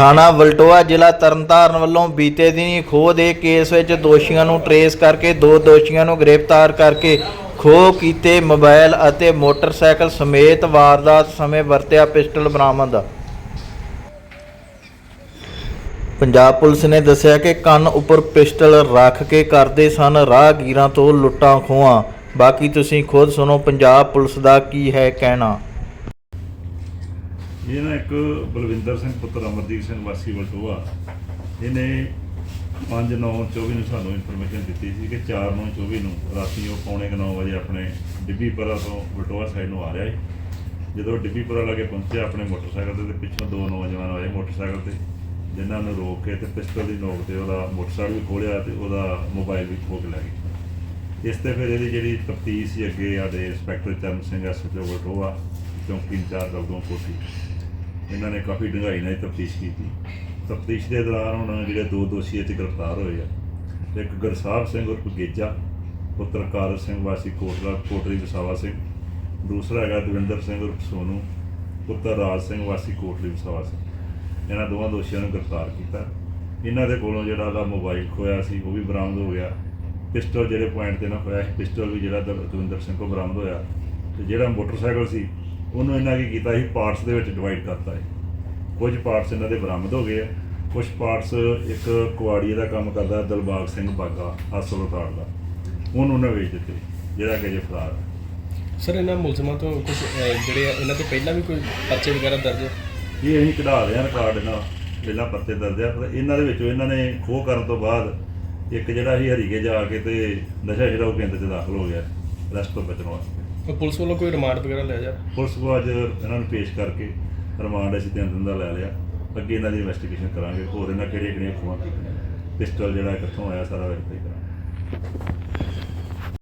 ਥਾਣਾ ਵਲਟੋਆ ਜ਼ਿਲ੍ਹਾ ਤਰਨਤਾਰਨ ਵੱਲੋਂ ਬੀਤੇ ਦਿਨੀ ਖੋਹ ਦੇ ਕੇਸ ਵਿੱਚ ਦੋਸ਼ੀਆਂ ਨੂੰ ਟਰੇਸ ਕਰਕੇ ਦੋ ਦੋਸ਼ੀਆਂ ਨੂੰ ਗ੍ਰਿਫਤਾਰ ਕਰਕੇ ਖੋਹ ਕੀਤੇ ਮੋਬਾਈਲ ਅਤੇ ਮੋਟਰਸਾਈਕਲ ਸਮੇਤ ਵਾਰਦਾਤ ਸਮੇਂ ਵਰਤਿਆ ਪਿਸਟਲ ਬਰਾਮਦ। ਪੰਜਾਬ ਪੁਲਿਸ ਨੇ ਦੱਸਿਆ ਕਿ ਕੰਨ ਉੱਪਰ ਪਿਸਟਲ ਰੱਖ ਕੇ ਕਰਦੇ ਸਨ, ਰਾਹਗੀਰਾਂ ਤੋਂ ਲੁੱਟਾਂ ਖੋਹਾਂ। ਬਾਕੀ ਤੁਸੀਂ ਖੁਦ ਸੁਣੋ, ਪੰਜਾਬ ਪੁਲਿਸ ਦਾ ਕੀ ਹੈ ਕਹਿਣਾ। ਇਹ ਨਾ ਇੱਕ ਬਲਵਿੰਦਰ ਸਿੰਘ ਪੁੱਤਰ ਅਮਰਦੀਪ ਸਿੰਘ ਵਾਸੀ ਵਲਟੋਆ ਇਹਨੇ 5/9/24 ਨੂੰ ਸਾਨੂੰ ਇਨਫੋਰਮੇਸ਼ਨ ਦਿੱਤੀ ਸੀ ਕਿ 4/9/24 ਨੂੰ ਰਾਤੀ ਉਹ ਪੌਣੇ 9 ਵਜੇ ਆਪਣੇ ਡਿੱਬੀਪੁਰਾ ਤੋਂ ਵਲਟੋਆ ਸਾਈਡ ਨੂੰ ਆ ਰਿਹਾ ਸੀ। ਜਦੋਂ ਡਿੱਬੀਪੁਰਾ ਲਾਗੇ ਪਹੁੰਚਿਆ ਆਪਣੇ ਮੋਟਰਸਾਈਕਲ ਤੇ ਤੇ ਪਿੱਛੋਂ ਦੋ ਨੌਜਵਾਨ ਆਏ ਮੋਟਰਸਾਈਕਲ ਤੇ, ਜਿਨ੍ਹਾਂ ਨੂੰ ਰੋਕ ਕੇ ਤੇ ਪਿਸਟਲ ਦੀ ਨੋਕ ਤੇ ਉਹਦਾ ਮੋਟਰਸਾਈਕਲ ਵੀ ਖੋਲਿਆ ਤੇ ਉਹਦਾ ਮੋਬਾਈਲ ਵੀ ਖੋਹ ਕੇ ਲੈ ਗਏ। ਇਸ ਤੇ ਫਿਰ ਇਹਦੀ ਜਿਹੜੀ ਤਫਤੀਸ਼ ਸੀ ਅੱਗੇ ਸਾਡੇ ਇੰਸਪੈਕਟਰ ਚਰਨ ਸਿੰਘ ਐਸਐਚਓ ਵਲਟੋਆ ਚੌਂਕੀ ਇੰਚਾਰਜ ਅਬਦੋਂ ਕੋਟੀ ਇਹਨਾਂ ਨੇ ਕਾਫੀ ਡੂੰਘਾਈ ਨਾਲ ਤਫਤੀਸ਼ ਕੀਤੀ। ਤਫਤੀਸ਼ ਦੇ ਦੌਰਾਨ ਹੁਣ ਜਿਹੜੇ ਦੋ ਦੋਸ਼ੀ ਇੱਥੇ ਗ੍ਰਿਫਤਾਰ ਹੋਏ ਆ। ਇੱਕ ਗੁਰਸਾਹਿਬ ਸਿੰਘ ਉਰਫ ਗੇਜਾ, ਪੁੱਤਰ ਕਾਰਜ ਸਿੰਘ ਵਾਸੀ ਕੋਟਲਾ ਕੋਟਰੀ ਵਸਾਵਾ ਸਿੰਘ। ਦੂਸਰਾ ਹੈਗਾ ਦਵਿੰਦਰ ਸਿੰਘ ਉਰਫ ਸੋਨੂ, ਪੁੱਤਰ ਰਾਜ ਸਿੰਘ ਵਾਸੀ ਕੋਟਲੀ ਵਸਾਵਾ ਸਿੰਘ। ਇਹਨਾਂ ਦੋਵਾਂ ਦੋਸ਼ੀਆਂ ਨੂੰ ਗ੍ਰਿਫਤਾਰ ਕੀਤਾ। ਇਹਨਾਂ ਦੇ ਕੋਲੋਂ ਜਿਹੜਾ ਉਹਦਾ ਮੋਬਾਈਲ ਖੋਇਆ ਸੀ, ਉਹ ਵੀ ਬਰਾਮਦ ਹੋ ਗਿਆ। ਪਿਸਟਲ ਜਿਹੜੇ ਪੁਆਇੰਟ ਤੇ ਨਾ ਹੋਇਆ ਸੀ, ਪਿਸਟਲ ਵੀ ਜਿਹੜਾ ਦ- ਦਵਿੰਦਰ ਸਿੰਘ ਕੋਲ ਬਰਾਮਦ ਹੋਇਆ। ਤੇ ਜਿਹੜਾ ਮੋਟਰਸਾਈਕਲ ਸੀ ਉਹਨੂੰ ਇਹਨਾਂ ਕੀ ਕੀਤਾ ਸੀ? ਪਾਰਟਸ ਦੇ ਵਿੱਚ ਡਿਵਾਈਡ ਕਰਤਾ ਹੈ ਕੁਝ ਪਾਰਟਸ ਇਹਨਾਂ ਦੇ ਬਰਾਮਦ ਹੋ ਗਏ ਆ। ਕੁਝ ਪਾਰਟਸ ਇੱਕ ਕੁਆੜੀਏ ਦਾ ਕੰਮ ਕਰਦਾ ਦਲਬਾਗ ਸਿੰਘ ਬਾਗਾ ਹਸਪਤਾਲ ਦਾ। ਉਹਨੂੰ ਉਹਨਾਂ ਵੇਚ ਦਿੱਤੇ ਜਿਹੜਾ ਕਿ ਜੇ ਫਰਾਰ ਹੈ। ਸਰ ਇਹਨਾਂ ਮੁਲਜ਼ਮਾਂ ਤੋਂ ਕੁਝ ਜਿਹੜੇ ਇਹਨਾਂ ਤੇ ਪਹਿਲਾਂ ਵੀ ਕੋਈ ਪਰਚੇ ਵਗੈਰਾ ਦਰਜ ਹੈ ਇਹ ਅਸੀਂ ਕਢਾ ਰਹੇ ਹਾਂ ਰਿਕਾਰਡ ਇਹਨਾਂ ਪਹਿਲਾਂ ਪਰਚੇ ਦਰਜ ਆ ਪਰ ਇਹਨਾਂ ਦੇ ਵਿੱਚੋਂ ਇਹਨਾਂ ਨੇ ਖੋਹ ਕਰਨ ਤੋਂ ਬਾਅਦ ਇੱਕ ਜਿਹੜਾ ਸੀ ਹਰੀਕੇ ਜਾ ਕੇ ਤੇ ਨਸ਼ਾ ਛਡਾਊ ਕੇਂਦਰ 'ਚ ਦਾਖਲ ਹੋ ਗਿਆ ਰੈਸਟ ਤੋਂ ਬਚਣ ਵਾਸਤੇ। ਤਾਂ ਪੁਲਿਸ ਵੱਲੋਂ ਕੋਈ ਰਿਮਾਂਡ ਵਗੈਰਾ ਲਿਆ ਜਾ? ਪੁਲਿਸ ਕੋ ਅੱਜ ਇਹਨਾਂ ਨੂੰ ਪੇਸ਼ ਕਰਕੇ ਰਿਮਾਂਡ ਅਸੀਂ ਤਿੰਨ ਦਿਨ ਦਾ ਲੈ ਲਿਆ। ਅੱਗੇ ਇਹਨਾਂ ਦੀ ਇਨਵੈਸਟੀਗੇਸ਼ਨ ਕਰਾਂਗੇ, ਹੋਰ ਇਹਨਾਂ ਕਿਹੜੀਆਂ ਕਿਹੜੀਆਂ ਖੋਹਾਂ ਕੀਤੀਆਂ ਪਿਸਟਲ ਜਿਹੜਾ ਕਿੱਥੋਂ ਆਇਆ, ਸਾਰਾ ਵੈਰੀਫਾਈ ਕਰਾਂਗੇ।